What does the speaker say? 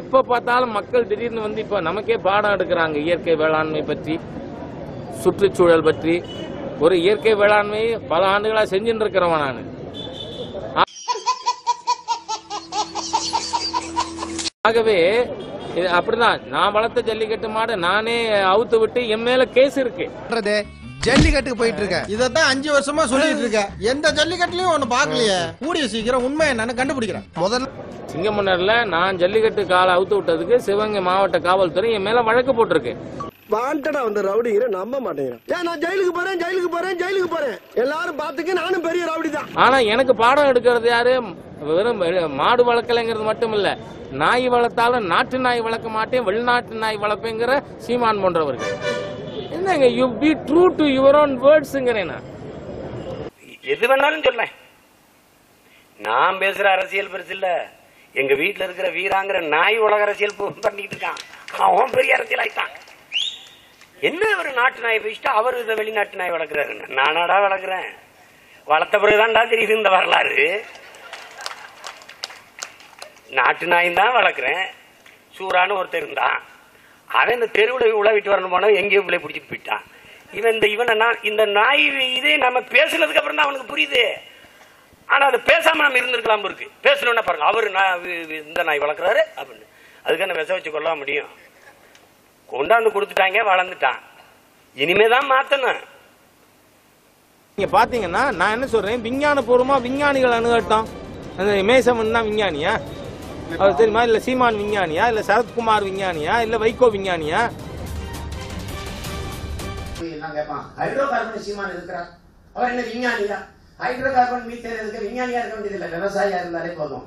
எப்ப பார்த்தாலும் மக்கள் திடீர்னு வந்து இப்ப நமக்கே பாடம் எடுக்கிறாங்க இயற்கை வேளாண்மை பற்றி சுற்றுச்சூழல் பற்றி. ஒரு இயற்கை வேளாண்மை பல ஆண்டுகளா செஞ்சுட்டு இருக்கிறவன் நான். ஆகவே இது அப்படிதான். நான் வளர்த்த ஜல்லிக்கட்டு மாடு நானே அவுத்து விட்டு என் மேல கேஸ் இருக்கு. ஜல்லிக்கட்டுக்கு போயிட்டு இருக்க இதத்தான் அஞ்சு வருஷமா சொல்லிட்டு இருக்க எந்த ஜல்லிக்கட்டுலயும் ஒண்ணு பாக்கலையே கூடிய சீக்கிரம் உண்மை என்னன்னு கண்டுபிடிக்கிறேன். முதல்ல சிங்கமுன்னர்ல நான் ஜல்லிக்கட்டு காலை அவுத்து விட்டதுக்கு சிவகங்கை மாவட்ட காவல்துறை என் மேல வழக்கு போட்டிருக்கு. வாண்டடா வந்த ரவுடிங்கிற நம்ப மாட்டேங்கிறான் ஏன் நான் ஜெயிலுக்கு போறேன் ஜெயிலுக்கு போறேன் ஜெயிலுக்கு போறேன். எல்லாரும் பாத்துக்க நானும் பெரிய ரவுடி தான். ஆனா எனக்கு பாடம் எடுக்கிறது யாரு? வெறும் மாடு வளர்க்கலைங்கிறது மட்டும் இல்ல நாய் வளர்த்தாலும் நாட்டு நாய் வளர்க்க மாட்டேன் வெளிநாட்டு நாய் வளர்ப்பேங்கிற சீமான் போன்றவர்கள். என்னங்க you be true to your own வேர்ட்ஸுங்கிறேன் நான். எது வேணாலும் சொல்ல நான் பேசுற அரசியல் பெருசு இல்ல. எங்க வீட்டுல இருக்கிற வீராங்கிற நாய் உலக அரசியல் பண்ணிட்டு இருக்கான். அவன் பெரிய அரசியல் ஆயிட்டான். என்ன ஒரு நாட்டு நாயை பேசிட்டு அவர் இதை வெளிநாட்டு நாய் வளர்க்குறாரு நானாடா வளர்க்குறேன். வளர்த்த பிறகுதான்டா தெரியுது இந்த வரலாறு. நாட்டு நாயும் தான் வளர்க்குறேன். சூறான்னு ஒருத்தர் இருந்தான். அவன் இந்த தெருவில் உழவிட்டு வரணும் போனா எங்கேயோ பிள்ளை பிடிச்சிட்டு போயிட்டான். இவன் இந்த இவனை நான் இந்த நாய் இதே நம்ம பேசுனதுக்கு அப்புறம் தான் அவனுக்கு புரியுது. ஆனா அது பேசாம நம்ம இருந்திருக்கலாம் இருக்கு. பேசணும்னா பாருங்க அவரு நான் இந்த நாய் வளர்க்குறாரு அப்படின்னு. அதுக்கு என்ன விஷ வச்சு கொள்ள முடியும்? கொண்டாந்து கொடுத்துட்டாங்க வளர்ந்துட்டான். இனிமே தான் மாத்தணும். நீங்க பாத்தீங்கன்னா நான் என்ன சொல்றேன்? விஞ்ஞான பூர்வமா விஞ்ஞானிகள் அணுகட்டும். மேசம் தான் விஞ்ஞானியா? அவர் தெரியுமா? இல்ல சீமான் விஞ்ஞானியா? இல்ல சரத்குமார் விஞ்ஞானியா? இல்ல வைகோ விஞ்ஞானியா? ஹைட்ரோ கார்பன் சீமான் இருக்கிறார் அவர் என்ன விஞ்ஞானியா ஹைட்ரோ கார்பன் மீத்தேன் இருக்க விஞ்ஞானியா இருக்க வேண்டியதில்லை. விவசாயியா இருந்தாலே போதும்.